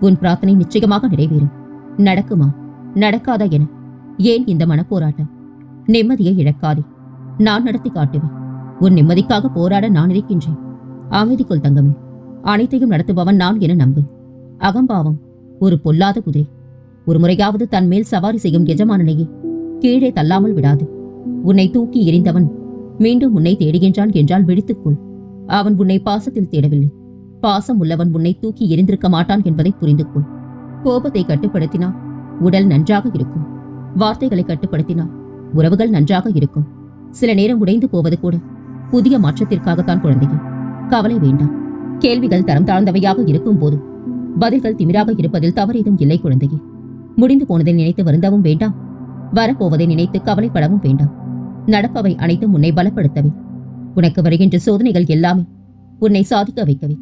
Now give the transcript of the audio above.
உன் பிரார்த்தனை நிச்சயமாக நிறைவேறும். நடக்குமா? நடக்காதா என. ஏன் இந்த மனப்போராட்டம்? நிம்மதியை இழக்காதே. நான் நடத்தி காட்டுவேன். உன் நிம்மதிக்காக போராட நான் இருக்கின்றேன். அமைதிக்குள் தங்கமே. அனைத்தையும் நடத்துபவன் நான் என நம்பு. அகம்பாவம் ஒரு பொல்லாத குதிரை. ஒரு முறையாவது தன் மேல் சவாரி செய்யும் எஜமானனையே கீழே தள்ளாமல் விடாது. உன்னை தூக்கி எறிந்தவன் மீண்டும் உன்னை தேடுகின்றான் என்றால் விழித்துக்கொள் அவன் உன்னை பாசத்தில் தேடவில்லை. பாசம் உள்ளவன் உன்னை தூக்கி எரிந்திருக்க மாட்டான் என்பதை புரிந்து கொள் கோபத்தை கட்டுப்படுத்தினால் உடல் நன்றாக இருக்கும். வார்த்தைகளை கட்டுப்படுத்தினால் உறவுகள் நன்றாக இருக்கும். சில நேரம் உடைந்து போவது கூட புதிய மாற்றத்திற்காகத்தான் குழந்தையே. கவலை வேண்டாம். கேள்விகள் தரம் தாழ்ந்தவையாக இருக்கும் போது பதில்கள் திமிராக இருப்பதில் தவறேதும் இல்லை குழந்தையே. முடிந்து போனதை நினைத்து வருந்தவும் வேண்டாம். வரப்போவதை நினைத்து கவலைப்படவும் வேண்டாம். நடப்பவை அனைத்தும் உன்னை பலப்படுத்தவே. உனக்கு வருகின்ற சோதனைகள் எல்லாமே உன்னை சாதிக்க வைக்கவே.